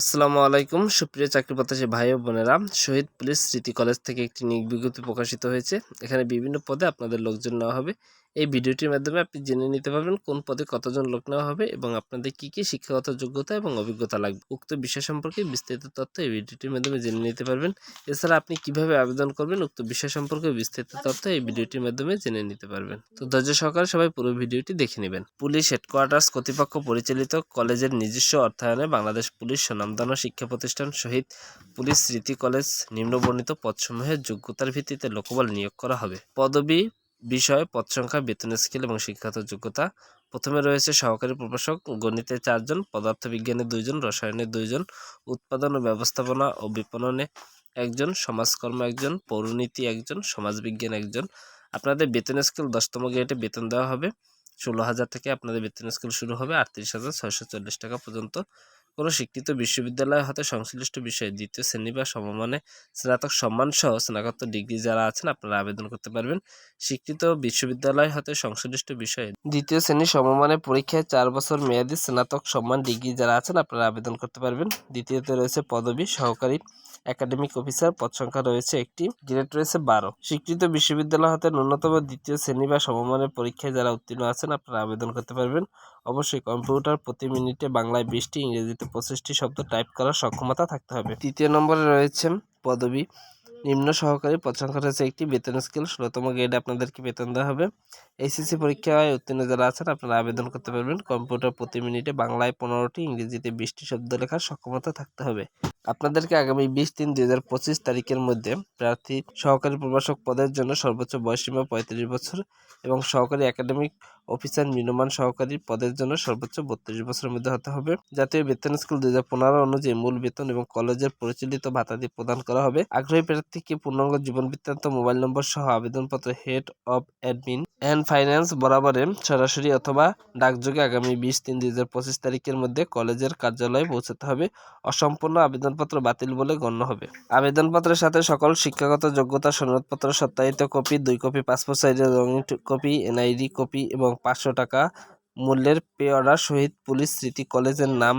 আসসালামু আলাইকুম। সুপ্রিয় চাকরি প্রত্যাশী ভাই ও বোনেরা, শহীদ পুলিশ স্মৃতি কলেজ থেকে একটি নিয়োগ বিজ্ঞপ্তি প্রকাশিত হয়েছে। এখানে বিভিন্ন পদে আপনাদের লোকজন নেওয়া হবে। এই ভিডিওটির মাধ্যমে আপনি জেনে নিতে পারবেন কোন পদে কতজন লোক নেওয়া হবে এবং আপনাদের কি কি শিক্ষাগত যোগ্যতা এবং অভিজ্ঞতা লাগবে। উক্ত বিষয় সম্পর্কে বিস্তারিত তথ্য এই ভিডিওটির মাধ্যমে জেনে নিতে পারবেন। এছাড়া আপনি কীভাবে আবেদন করবেন, উক্ত বিষয় সম্পর্কে বিস্তারিত তথ্য এই ভিডিওটির মাধ্যমে জেনে নিতে পারবেন। তো ধৈর্য সহকারে সবাই পুরো ভিডিওটি দেখে নেবেন। পুলিশ হেডকোয়ার্টার্স কর্তৃপক্ষ পরিচালিত কলেজের নিজস্ব অর্থায়নে বাংলাদেশ পুলিশ স্বনামধন্য শিক্ষা প্রতিষ্ঠান শহীদ পুলিশ স্মৃতি কলেজ নিম্নবর্ণিত পদসমূহের যোগ্যতার ভিত্তিতে লোকবল নিয়োগ করা হবে। পদবি বিষয় পদ সংখ্যা, বেতন স্কেল এবং শিক্ষাগত যোগ্যতা। প্রথমে রয়েছে সহকারী প্রভাষক, গণিতে চারজন, পদার্থবিজ্ঞানে দুইজন, রসায়নে দুইজন, উৎপাদন ও ব্যবস্থাপনা ও বিপণনে একজন, সমাজকর্ম একজন, পৌরনীতি একজন, সমাজবিজ্ঞান একজন। আপনাদের বেতন স্কেল দশতম গ্রেডে বেতন দেওয়া হবে। ষোলো হাজার থেকে আপনাদের বেতন স্কেল শুরু হবে আটত্রিশ হাজার ছয়শো চল্লিশ টাকা পর্যন্ত। কোনো স্বীকৃত বিশ্ববিদ্যালয় হতে সংশ্লিষ্ট বিষয়ে দ্বিতীয় শ্রেণি বা সমমানে স্নাতক সম্মান সহ স্নাতকোত্তর ডিগ্রি যারা আছেন, আপনারা আবেদন করতে পারবেন। স্বীকৃত বিশ্ববিদ্যালয় হতে সংশ্লিষ্ট বিষয়ে দ্বিতীয় শ্রেণি সমমানে পরীক্ষায় চার বছর মেয়াদী স্নাতক সম্মান ডিগ্রি যারা আছেন, আপনারা আবেদন করতে পারবেন। দ্বিতীয়তে রয়েছে পদবী, সহকারী একাডেমিক অফিসার, পদ সংখ্যা রয়েছে একটি, গ্রেড রয়েছে বারো। স্বীকৃত বিশ্ববিদ্যালয় হতে ন্যূনতম দ্বিতীয় শ্রেণি বা সমমানের পরীক্ষায় যারা উত্তীর্ণ আছেন, আপনারা আবেদন করতে পারবেন। অবশ্যই কম্পিউটার প্রতি মিনিটে বাংলায় বিশটি, ইংরেজিতে পঁচিশটি শব্দ টাইপ করার সক্ষমতা থাকতে হবে। তৃতীয় নম্বরে রয়েছে পদবি। নিম্ন সহকারী পদ সংখ্যা রয়েছে একটি বেতন স্কেল। ষোলোতম গ্রেডে আপনাদেরকে বেতন দেওয়া হবে। এইচএসসি পরীক্ষায় উত্তীর্ণ যারা আছেন, আপনারা আবেদন করতে পারবেন। কম্পিউটার প্রতি মিনিটে বাংলায় পনেরোটি, ইংরেজিতে বিশটি শব্দ লেখার সক্ষমতা থাকতে হবে। আপনাদেরকে আগামী বিশ তিন দুই হাজার পঁচিশ তারিখের মধ্যে প্রার্থী সহকারী প্রভাষক পদের জন্য সর্বোচ্চ বয়সীমা পঁয়ত্রিশ বছর এবং সহকারী একাডেমিক অফিসার নির্মাণ সহকারী পদের জন্য সর্বোচ্চ বত্রিশ বছরের মধ্যে হতে হবে। জাতীয় বেতন স্কুল দুই হাজার পনেরো অনুযায়ী মূল বেতন এবং কলেজের পরিচালিত ভাতাদি প্রদান করা হবে। আগ্রহী প্রার্থীকে পূর্ণাঙ্গ জীবন বৃত্তান্ত, মোবাইল নম্বর সহ আবেদনপত্র head of admin and finance বরাবরে সরাসরি অথবা ডাকযোগে আগামী বিশ তিন দুই হাজার পঁচিশ তারিখের মধ্যে কলেজের কার্যালয়ে পৌঁছাতে হবে। অসম্পূর্ণ আবেদনপত্র বাতিল বলে গণ্য হবে। আবেদনপত্রের সাথে সকল শিক্ষাগত যোগ্যতা, সনদপত্র, সত্যায়িত কপি, দুই কপি, পাসপোর্ট সাইজের রঙিন কপি, এনআইডি কপি এবং পাঁচশো টাকা মূল্যের পে অর্ডার শহীদ পুলিশ স্মৃতি কলেজের নাম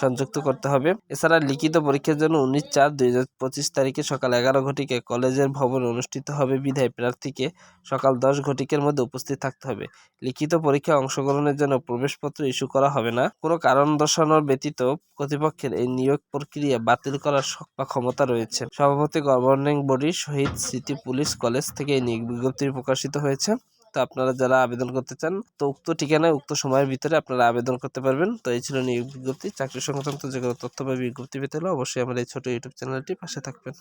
সংযুক্ত করতে হবে। এছাড়া লিখিত পরীক্ষার জন্য উনিশ চার দুই হাজার পঁচিশ তারিখে সকাল এগারো ঘটিকায় কলেজের ভবনে অনুষ্ঠিত হবে। বিধায় প্রার্থীকে সকাল দশ ঘটিকের মধ্যে উপস্থিত থাকতে হবে। লিখিত পরীক্ষায় অংশগ্রহণের জন্য প্রবেশপত্র ইস্যু করা হবে না। কোনো কারণ দর্শানোর ব্যতীত কর্তৃপক্ষের এই নিয়োগ প্রক্রিয়া বাতিল করার বা ক্ষমতা রয়েছে। সভাপতি গভর্নিং বডি শহীদ স্মৃতি পুলিশ কলেজ থেকে এই নিয়োগ বিজ্ঞপ্তি প্রকাশিত হয়েছে। তো আপনারা যারা আবেদন করতে চান, তো উক্ত ঠিকানায় উক্ত সময়ের ভিতরে আপনারা আবেদন করতে পারবেন। তো এই ছিল নিয়োগ বিজ্ঞপ্তি। চাকরি সংক্রান্ত যে কোনো তথ্য বা বিজ্ঞপ্তি পেতে হলে অবশ্যই আমার এই ছোটো ইউটিউব চ্যানেলটি পাশে থাকবেন।